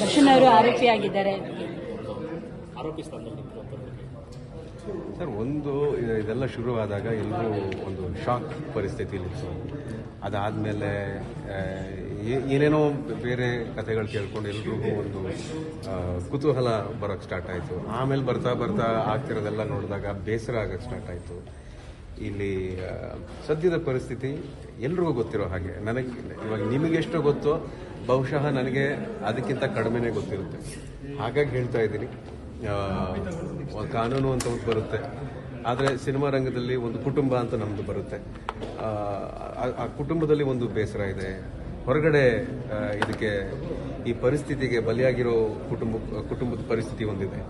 ದರ್ಶನ್ ಅವರು ಆರೋಪಿಯಾಗಿದ್ದಾರೆ. ಸರ್ ಒಂದು ಇದೆಲ್ಲ ಶುರುವಾದಾಗ ಎಲ್ಲರೂ ಒಂದು ಶಾಕ್ ಪರಿಸ್ಥಿತಿಯಲ್ಲಿತ್ತು ಅದಾದಮೇಲೆ ಏನೇನೋ ಬೇರೆ ಕಥೆಗಳು ಕೇಳ್ಕೊಂಡು ಎಲ್ರಿಗೂ ಒಂದು ಕುತೂಹಲ ಬರೋಕ್ಕೆ ಸ್ಟಾರ್ಟ್ ಆಯಿತು. ಆಮೇಲೆ ಬರ್ತಾ ಬರ್ತಾ ಆಗ್ತಿರೋದೆಲ್ಲ ನೋಡಿದಾಗ ಬೇಸರ ಆಗೋಕ್ಕೆ ಸ್ಟಾರ್ಟ್ ಆಯಿತು. ಇಲ್ಲಿ ಸದ್ಯದ ಪರಿಸ್ಥಿತಿ ಎಲ್ರಿಗೂ ಗೊತ್ತಿರೋ ಹಾಗೆ. ನನಗೆ ಇವಾಗ ನಿಮಗೆಷ್ಟು ಗೊತ್ತೋ ಬಹುಶಃ ನನಗೆ ಅದಕ್ಕಿಂತ ಕಡಿಮೆನೇ ಗೊತ್ತಿರುತ್ತೆ. ಹಾಗಾಗಿ ಹೇಳ್ತಾ ಇದ್ದೀನಿ. ಕಾನೂನು ಅಂತ ಒಂದು ಬರುತ್ತೆ. ಆದರೆ ಸಿನಿಮಾ ರಂಗದಲ್ಲಿ ಒಂದು ಕುಟುಂಬ ಅಂತ ನಮ್ಮದು ಬರುತ್ತೆ. ಆ, ಕುಟುಂಬದಲ್ಲಿ ಒಂದು ಬೇಸರ ಇದೆ. ಹೊರಗಡೆ ಇದಕ್ಕೆ ಈ ಪರಿಸ್ಥಿತಿಗೆ ಬಲಿಯಾಗಿರೋ ಕುಟುಂಬ ಕುಟುಂಬದ ಪರಿಸ್ಥಿತಿ ಒಂದಿದೆ.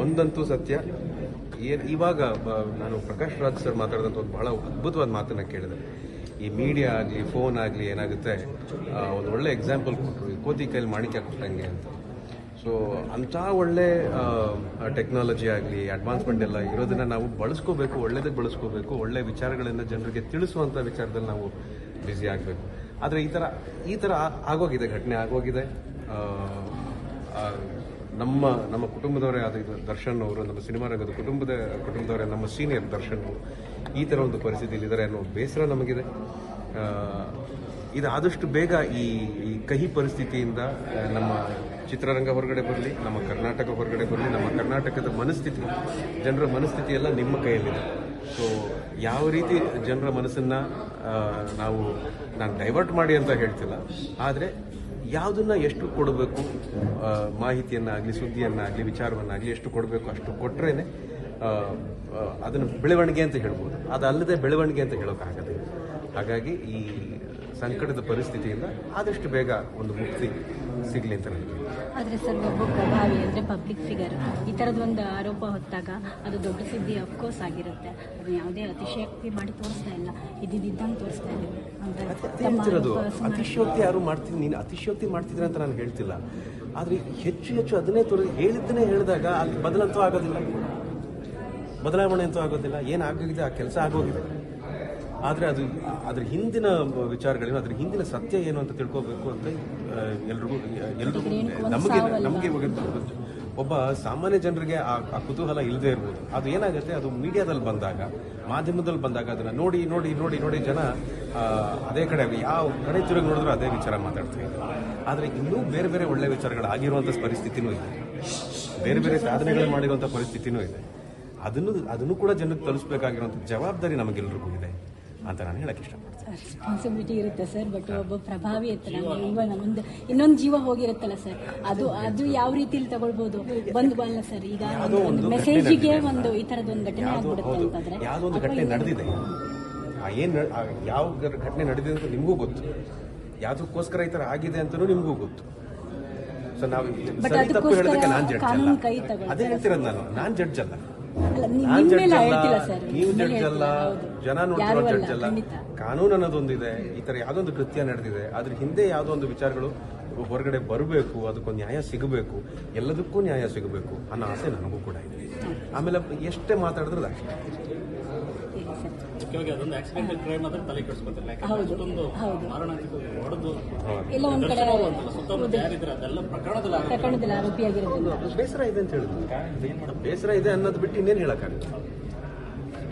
ಒಂದಂತೂ ಸತ್ಯ. ಏನು ಇವಾಗ ನಾನು ಪ್ರಕಾಶ್ ರಾಜ್ ಸರ್ ಮಾತಾಡಿದಂಥ ಒಂದು ಬಹಳ ಅದ್ಭುತವಾದ ಮಾತನ್ನು ಕೇಳಿದೆ. ಈ ಮೀಡಿಯಾ ಆಗಲಿ ಫೋನ್ ಆಗಲಿ ಏನಾಗುತ್ತೆ ಒಂದು ಒಳ್ಳೆ ಎಕ್ಸಾಂಪಲ್ ಕೊಟ್ಟರು ಈ ಕೋತಿ ಕೈಲಿ ಮಾಣಿಕ್ಯ ಕೊಟ್ಟಂಗೆ ಅಂತ. ಸೊ ಅಂಥ ಒಳ್ಳೆ ಟೆಕ್ನಾಲಜಿ ಆಗಲಿ ಅಡ್ವಾನ್ಸ್ಮೆಂಟ್ ಎಲ್ಲ ಇರೋದನ್ನು ನಾವು ಬಳಸ್ಕೋಬೇಕು ಒಳ್ಳೇದಕ್ಕೆ ಬಳಸ್ಕೋಬೇಕು, ಒಳ್ಳೆ ವಿಚಾರಗಳನ್ನು ಜನರಿಗೆ ತಿಳಿಸುವಂಥ ವಿಚಾರದಲ್ಲಿ ನಾವು ಬ್ಯುಸಿ ಆಗಬೇಕು. ಆದರೆ ಈ ಥರ ಈ ಥರ ಆಗೋಗಿದೆ, ಘಟನೆ ಆಗೋಗಿದೆ. ನಮ್ಮ ನಮ್ಮ ಕುಟುಂಬದವರೇ ಆದ ದರ್ಶನ್ ಅವರು, ನಮ್ಮ ಸಿನಿಮಾ ರಂಗದ ಕುಟುಂಬದ, ಕುಟುಂಬದವರೇ ನಮ್ಮ ಸೀನಿಯರ್ ದರ್ಶನ್ ಈ ಥರ ಒಂದು ಪರಿಸ್ಥಿತಿಯಲ್ಲಿ ಇದ್ದಾರೆ ಅನ್ನೋ ಬೇಸರ ನಮಗಿದೆ. ಇದು ಆದಷ್ಟು ಬೇಗ ಈ ಈ ಕಹಿ ಪರಿಸ್ಥಿತಿಯಿಂದ ನಮ್ಮ ಚಿತ್ರರಂಗ ಹೊರಗಡೆ ಬರಲಿ, ನಮ್ಮ ಕರ್ನಾಟಕ ಹೊರಗಡೆ ಬರಲಿ, ನಮ್ಮ ಕರ್ನಾಟಕದ ಮನಸ್ಥಿತಿ, ಜನರ ಮನಸ್ಥಿತಿ ಎಲ್ಲ ನಿಮ್ಮ ಕೈಯಲ್ಲಿದೆ. ಸೊ ಯಾವ ರೀತಿ ಜನರ ಮನಸ್ಸನ್ನು ನಾವು, ನಾನು ಡೈವರ್ಟ್ ಮಾಡಿ ಅಂತ ಹೇಳ್ತಿಲ್ಲ, ಆದರೆ ಯಾವುದನ್ನ ಎಷ್ಟು ಕೊಡಬೇಕು? ಮಾಹಿತಿಯನ್ನಾಗಲಿ ಸುದ್ದಿಯನ್ನಾಗಲಿ ವಿಚಾರವನ್ನಾಗಲಿ ಎಷ್ಟು ಕೊಡಬೇಕು ಅಷ್ಟು ಆ, ಅದನ್ನು ಬೆಳವಣಿಗೆ ಅಂತ ಹೇಳ್ಬೋದು. ಅದಲ್ಲದೆ ಬೆಳವಣಿಗೆ ಅಂತ ಹೇಳೋಕ್ಕಾಗದೆ ಹಾಗಾಗಿ ಈ ಸಂಕಟದ ಪರಿಸ್ಥಿತಿಯಿಂದ ಆದಷ್ಟು ಬೇಗ ಒಂದು ಮುಕ್ತಿ ಸಿಗಲಿ ಅಂತ ಆದರೆ ಸರ್ ಒಬ್ಬ ಪ್ರಭಾವಿ ಅಂದ್ರೆ ಪಬ್ಲಿಕ್ ಫಿಗರ್ ಈ ತರದ ಒಂದು ಆರೋಪ ಹೊತ್ತಾಗ ಅದು ದೊಡ್ಡ ಸುದ್ದಿ ಅಫ್ಕೋರ್ಸ್ ಆಗಿರುತ್ತೆ. ಅದು ಯಾವುದೇ ಅತಿಶಯಕ್ತಿ ಮಾಡಿ ತೋರಿಸ್ತಾ ಇಲ್ಲ. ಇದ್ದಿದ್ದಂಗೆ ತೋರಿಸ್ತಾ ಇಲ್ಲ. ಅತಿಶಯೋಕ್ತಿ ಯಾರು ಮಾಡ್ತೀನಿ ನೀನು ಅತಿಶಯೋಕ್ತಿ ಮಾಡ್ತಿದ್ರೆ ಅಂತ ನಾನು ಹೇಳ್ತಿಲ್ಲ. ಆದರೆ ಹೆಚ್ಚು ಹೆಚ್ಚು ಅದನ್ನೇ ತೋರಿ ಹೇಳಿದ್ದನ್ನೇ ಹೇಳಿದಾಗ ಅಲ್ಲಿ ಬದಲಂತೂ ಆಗೋದಿಲ್ಲ. ಬದಲಾವಣೆ ಅಂತೂ ಆಗೋದಿಲ್ಲ. ಏನಾಗೋಗಿದೆ ಆ ಕೆಲಸ ಆಗೋಗಿದೆ. ಆದರೆ ಅದು ಅದ್ರ ಹಿಂದಿನ ವಿಚಾರಗಳೇನು ಅದ್ರ ಹಿಂದಿನ ಸತ್ಯ ಏನು ಅಂತ ತಿಳ್ಕೋಬೇಕು ಅಂತ ಎಲ್ರಿಗೂ ಎಲ್ರಿಗೂ ನಮಗೆ ನಮಗೆ ಇವಾಗ ಒಬ್ಬ ಸಾಮಾನ್ಯ ಜನರಿಗೆ ಆ ಕುತೂಹಲ ಇಲ್ಲದೆ ಇರ್ಬೋದು. ಅದು ಏನಾಗುತ್ತೆ? ಅದು ಮೀಡಿಯಾದಲ್ಲಿ ಬಂದಾಗ ಮಾಧ್ಯಮದಲ್ಲಿ ಬಂದಾಗ ಅದನ್ನು ನೋಡಿ ನೋಡಿ ನೋಡಿ ನೋಡಿ ಜನ ಅದೇ ಕಡೆ ಯಾವ ಕಡೆ ತಿರುಗಿ ನೋಡಿದ್ರು ಅದೇ ವಿಚಾರ ಮಾತಾಡ್ತೀವಿ ಇದ್ದಾರೆ. ಆದರೆ ಇನ್ನೂ ಬೇರೆ ಬೇರೆ ಒಳ್ಳೆ ವಿಚಾರಗಳು ಆಗಿರುವಂಥ ಪರಿಸ್ಥಿತಿನೂ ಇದೆ. ಬೇರೆ ಬೇರೆ ಸಾಧನೆಗಳು ಮಾಡಿರುವಂಥ ಪರಿಸ್ಥಿತಿನೂ ಇದೆ. ಅದನ್ನು ಅದನ್ನು ಕೂಡ ಜನಕ್ಕೆ ತಲುಪಿಸಬೇಕಾಗಿರುವಂಥ ಜವಾಬ್ದಾರಿ ನಮಗೆಲ್ಲರಿಗೂ ಇದೆ. ಅಂತ ನಾನು ಹೇಳಕ್ಕೆ ಇಷ್ಟಪಡ್ತೀನಿ. ರೆಸ್ಪಾನ್ಸಿಬಿಲಿಟಿ ಇರುತ್ತೆ ಸರ್ ಬಟ್ ಒಬ್ಬ ಪ್ರಭಾವಿ ಇರ್ತಾನೆ ನಮ್ಮ ಒಂದು ಇನ್ನೊಂದು ಜೀವ ಹೋಗಿರುತ್ತಲ್ಲ ಸರ್ ಅದು ಅದು ಯಾವ ರೀತಿಲಿ ತಗೊಳ್ಬೋದು? ಒಂದು ಬಲ್ಲ ಸರ್ ಈಗ ಒಂದು ಮೆಸೇಜಿಗೆ ಒಂದು ಈ ಥರದ ಒಂದು ಘಟನೆ ಆಗ್ಬಿಡುತ್ತೆ ಅಂತಂದ್ರೆ ಯಾವುದೋ ಒಂದು ಘಟನೆ ನಡೆದಿದೆ. ಏನು ಯಾವ ಘಟನೆ ನಡೆದಿದೆ ಅಂತ ನಿಮಗೂ ಗೊತ್ತು. ಯಾವುದಕ್ಕೋಸ್ಕರ ಈ ಥರ ಆಗಿದೆ ಅಂತಲೂ ನಿಮಗೂ ಗೊತ್ತು. ಸೊ ನಾವು ಸರಿ ತಪ್ಪು ಹೇಳೋದಕ್ಕೆ ನಾನು ಜಡ್ಜ್ ಅಲ್ಲ. ಅದೇ ಹೇಳ್ತಿರೋದು ನಾನು. ನಾನು ಜಡ್ಜ್ ಅಲ್ಲ. ನೀವು ಜಡ್ಜ್ ಅಲ್ಲ ಜನ ನೋಡ್ತಿರೋ ಜಡ್ಜ್ ಅಲ್ಲ. ಕಾನೂನು ಅನ್ನೋದೊಂದಿದೆ ಈ ತರ ಯಾವ್ದೊಂದು ಕೃತ್ಯ ನಡೆದಿದೆ ಅದ್ರ ಹಿಂದೆ ಯಾವ್ದೋ ಒಂದು ವಿಚಾರಗಳು ಹೊರಗಡೆ ಬರಬೇಕು ಅದಕ್ಕೊಂದು ನ್ಯಾಯ ಸಿಗಬೇಕು ಎಲ್ಲದಕ್ಕೂ ನ್ಯಾಯ ಸಿಗಬೇಕು ಅನ್ನೋ ಆಸೆ ನನಗೂ ಕೂಡ ಇದೆ ಆಮೇಲೆ ಎಷ್ಟೇ ಮಾತಾಡಿದ್ರೆ ಅಷ್ಟೇ. ಮುಖ್ಯವಾಗಿ ಅದೊಂದು ಆಕ್ಸಿಡೆಂಟ್ ಕ್ರೈಮ್ ಆದ್ರೆ ತಲೆ ಹೌದು, ಅಷ್ಟೊಂದು ಹೊಡೆದು ಎಲ್ಲ ಒಂದ್ ಕಡೆ ಸುತ್ತಮುತ್ತ ಯಾರಿದ್ರೆ ಅದೆಲ್ಲ ಪ್ರಕರಣದಲ್ಲಿ. ಪ್ರಕರಣದಲ್ಲಿ ಆರೋಪಿಯಾಗಿರೋದ್ರಿಂದ ಬೇಸರ ಇದೆ ಅಂತ ಹೇಳಿದ್ರು. ಬೇಸರ ಇದೆ ಅನ್ನೋದು ಬಿಟ್ಟು ಇನ್ನೇನು ಹೇಳಕ್ಕಾಗುತ್ತೆ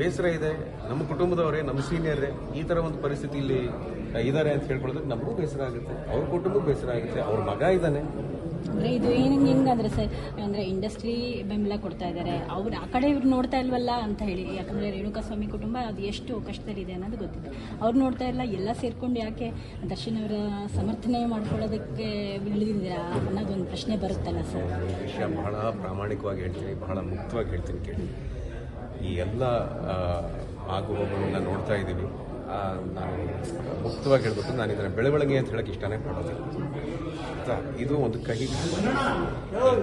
ಬೇಸರ ಇದೆ ನಮ್ಮ ಕುಟುಂಬದವರೇ ನಮ್ಮ ಸೀನಿಯರೇ ಈ ತರ ಒಂದು ಪರಿಸ್ಥಿತಿಯಲ್ಲಿ ಇದಾರೆ ಅಂತ ಹೇಳ್ಕೊಳ್ಳೋದಕ್ಕೆ ನಮಗೂ ಬೇಸರ ಆಗುತ್ತೆ. ಅವ್ರ ಕುಟುಂಬಕ್ಕೂ ಬೇಸರ ಆಗುತ್ತೆ. ಅವ್ರ ಮಗ ಇದ್ದಾನೆ. ಅಂದ್ರೆ ಇದು ಏನು ಹೆಂಗಂದ್ರೆ ಸರ್, ಅಂದ್ರೆ ಇಂಡಸ್ಟ್ರಿ ಬೆಂಬಲ ಕೊಡ್ತಾ ಇದ್ದಾರೆ ಅವ್ರು ಆ ಕಡೆ ಇವ್ರು ನೋಡ್ತಾ ಇಲ್ವಲ್ಲ ಅಂತ ಹೇಳಿ. ಯಾಕಂದ್ರೆ ರೇಣುಕಾಸ್ವಾಮಿ ಕುಟುಂಬ ಅದು ಎಷ್ಟು ಕಷ್ಟದಲ್ಲಿದೆ ಅನ್ನೋದು ಗೊತ್ತಿದೆ ಅವ್ರು ನೋಡ್ತಾ ಇಲ್ಲ, ಎಲ್ಲ ಸೇರ್ಕೊಂಡು ಯಾಕೆ ದರ್ಶನ್ ಅವರ ಸಮರ್ಥನೆ ಮಾಡ್ಕೊಳ್ಳೋದಕ್ಕೆ ಇಳಿದಿದ್ದೀರಾ ಅನ್ನೋದೊಂದು ಪ್ರಶ್ನೆ ಬರುತ್ತಲ್ಲ ಸರ್. ವಿಷಯ ಬಹಳ ಪ್ರಾಮಾಣಿಕವಾಗಿ ಹೇಳ್ತೀನಿ, ಬಹಳ ಮುಕ್ತವಾಗಿ ಹೇಳ್ತೀನಿ ಕೇಳಿ. ಈ ಎಲ್ಲ ಆಗುವ ನೋಡ್ತಾ ಇದ್ದೀವಿ. ನಾನು ಮುಕ್ತವಾಗಿ ಹೇಳ್ಬೇಕು ನಾನು ಇದನ್ನು ಬೆಳವಣಿಗೆ ಅಂತ ಹೇಳಕ್ಕೆ ಇಷ್ಟನೇ ಪಡೋದು? ಇದು ಒಂದು ಕಹಿ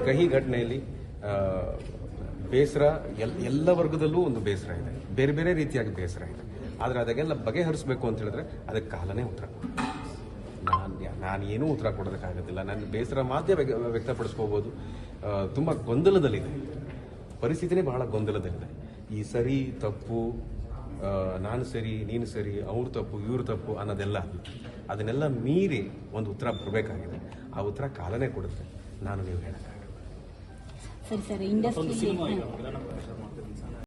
ಕಹಿ ಘಟನೆಯಲ್ಲಿ ಬೇಸರ ಎಲ್, ಎಲ್ಲ ವರ್ಗದಲ್ಲೂ ಒಂದು ಬೇಸರ ಇದೆ. ಬೇರೆ ಬೇರೆ ರೀತಿಯಾಗಿ ಬೇಸರ ಇದೆ. ಆದರೆ ಅದಕ್ಕೆಲ್ಲ ಬಗೆಹರಿಸಬೇಕು ಅಂತ ಹೇಳಿದ್ರೆ ಅದಕ್ಕೆ ಕಾಲನೇ ಉತ್ತರ ನಾನು ನಾನು ಏನೂ ಉತ್ತರ ಕೊಡೋದಕ್ಕಾಗೋದಿಲ್ಲ. ನನ್ನ ಬೇಸರ ವ್ಯ- ವ್ಯಕ್ತಪಡಿಸ್ಕೋಬೋದು. ತುಂಬ ಗೊಂದಲದಲ್ಲಿದೆ. ಪರಿಸ್ಥಿತಿನೇ ಬಹಳ ಗೊಂದಲದಲ್ಲಿದೆ. ಈ ಸರಿ ತಪ್ಪು ನಾನು ಸರಿ ನೀನು ಸರಿ ಅವ್ರ ತಪ್ಪು ಇವ್ರ ತಪ್ಪು ಅನ್ನೋದೆಲ್ಲ ಅದನ್ನೆಲ್ಲ ಮೀರಿ ಒಂದು ಉತ್ತರ ಬರಬೇಕಾಗಿದೆ. ಆ ಉತ್ತರ ಕಾಲನೇ ಕೊಡುತ್ತೆ. ನಾನು ನೀವು ಹೇಳೋಕ್ಕಾಗಲ್ಲ. ಸರಿ ಇಂಡಸ್ಟ್ರಿ